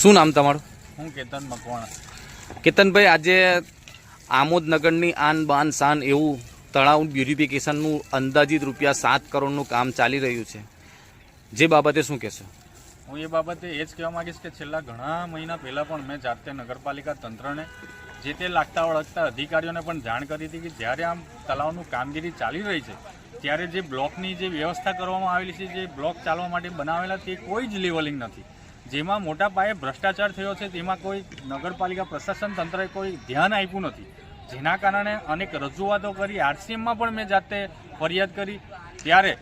શું નામ તમારું? હું કેતન મકવાણા. કેતનભાઈ આજે આમોદ નગરની આન બાન શાન એવું તળાવ બ્યુરિફિકેશનનું અંદાજિત રૂપિયા સાત કરોડનું કામ ચાલી રહ્યું છે. જે બાબતે શું કહેશો? હું એ બાબતે એ જ કહેવા માંગીશ કે છેલ્લા ઘણા મહિના પહેલાં પણ મેં જાતે નગરપાલિકા તંત્રને જે તે લાગતા વળગતા અધિકારીઓને પણ જાણ કરી હતી કે જ્યારે આમ તળાવનું કામગીરી ચાલી રહી છે ત્યારે જે બ્લોકની જે વ્યવસ્થા કરવામાં આવેલી છે જે બ્લોક ચાલવા માટે બનાવેલા તે કોઈ જ લેવલિંગ નથી. જેમાં મોટા પાયે ભ્રષ્ટાચાર થયો છે, તેમાં કોઈ નગરપાલિકા પ્રશાસન તંત્રએ કોઈ ધ્યાન આપ્યું નથી. જેના કારણે અનેક રજૂઆતો કરી, આરસીએમમાં પણ મેં જાતે ફરિયાદ કરી. ત્યારે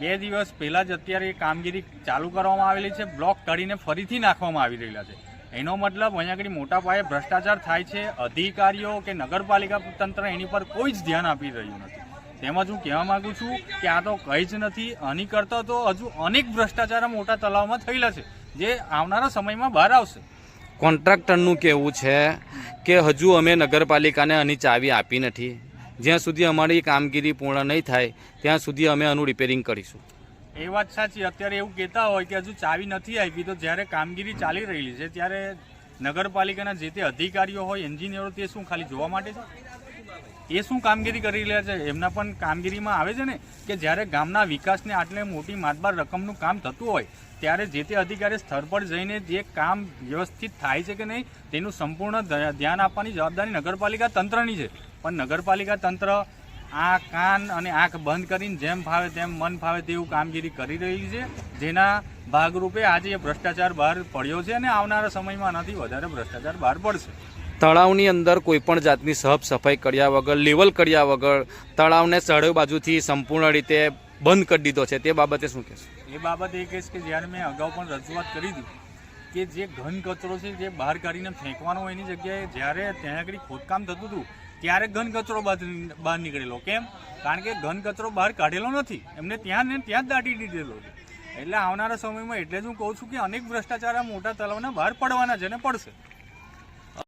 બે દિવસ પહેલાં જ અત્યારે એ કામગીરી ચાલુ કરવામાં આવેલી છે, બ્લોક કાઢીને ફરીથી નાખવામાં આવી રહેલા છે. એનો મતલબ અહીંયા આગળ મોટા પાયે ભ્રષ્ટાચાર થાય છે, અધિકારીઓ કે નગરપાલિકા તંત્ર એની પર કોઈ જ ધ્યાન આપી રહ્યું નથી. તેમજ હું કહેવા માગું છું કે આ તો કંઈ જ નથી, આની કરતાં તો હજુ અનેક ભ્રષ્ટાચાર મોટા તલાવમાં થયેલા છે. જે આવનારા સમયમાં બહાર આવશે. કોન્ટ્રાક્ટરનું કહેવું છે કે હજુ અમે નગરપાલિકાને આની ચાવી આપી નથી. જ્યાં સુધી અમારી કામગીરી પૂર્ણ નહીં થાય ત્યાં સુધી અમે આનું રિપેરિંગ કરીશું. એ વાત સાચી. અત્યારે એવું કહેતા હોય કે હજુ ચાવી નથી આપી તો જ્યારે કામગીરી ચાલી રહેલી છે ત્યારે નગરપાલિકાના જે તે અધિકારીઓ હોય એન્જિનિયરો તે શું ખાલી જોવા માટે છે? એ શું કામગીરી કરી રહ્યા છે? એમના પણ કામગીરીમાં આવે છે ને કે જ્યારે ગામના વિકાસને આટલે મોટી માતબાર રકમનું કામ થતું હોય, ત્યારે જે તે અધિકારી સ્થળ પર જઈને જે કામ વ્યવસ્થિત થાય છે કે નહીં, તેનું સંપૂર્ણ ધ્યાન આપવાની જવાબદારી નગરપાલિકા તંત્રની છે. પણ નગરપાલિકા તંત્ર આ કાન અને આંખ બંધ કરીને જેમ ફાવે તેમ મન ફાવે તેવું કામગીરી કરી રહી છે, જેના ભાગરૂપે આજે ભ્રષ્ટાચાર બહાર પડ્યો છે અને આવનારા સમયમાં આનાથી વધારે ભ્રષ્ટાચાર બહાર પડશે. તળાવની અંદર કોઈપણ જાતની સાફ સફાઈ કર્યા વગર, લેવલ કર્યા વગર તળાવને ચઢ બાજુથી સંપૂર્ણ રીતે બંધ કરી દીધો છે. તે બાબતે શું કહેશો? એ બાબત એ કહીશ કે જ્યારે મેં અગાઉ પણ રજૂઆત કરી હતી કે જે ઘન કચરો છે જે બહાર કાઢીને ફેંકવાનો હોય એની જગ્યાએ જ્યારે ત્યાં આગળ ખોદકામ થતું હતું, ત્યારે ઘન કચરો બહાર નીકળેલો. કેમ? કારણ કે ઘન કચરો બહાર કાઢેલો નથી. એમને ત્યાં ને ત્યાં જ દાટી દીધેલો છે. એટલે આવનારા સમયમાં એટલે જ હું કહું છું કે અનેક ભ્રષ્ટાચાર મોટા તળાવના બહાર પડવાના છે ને પડશે.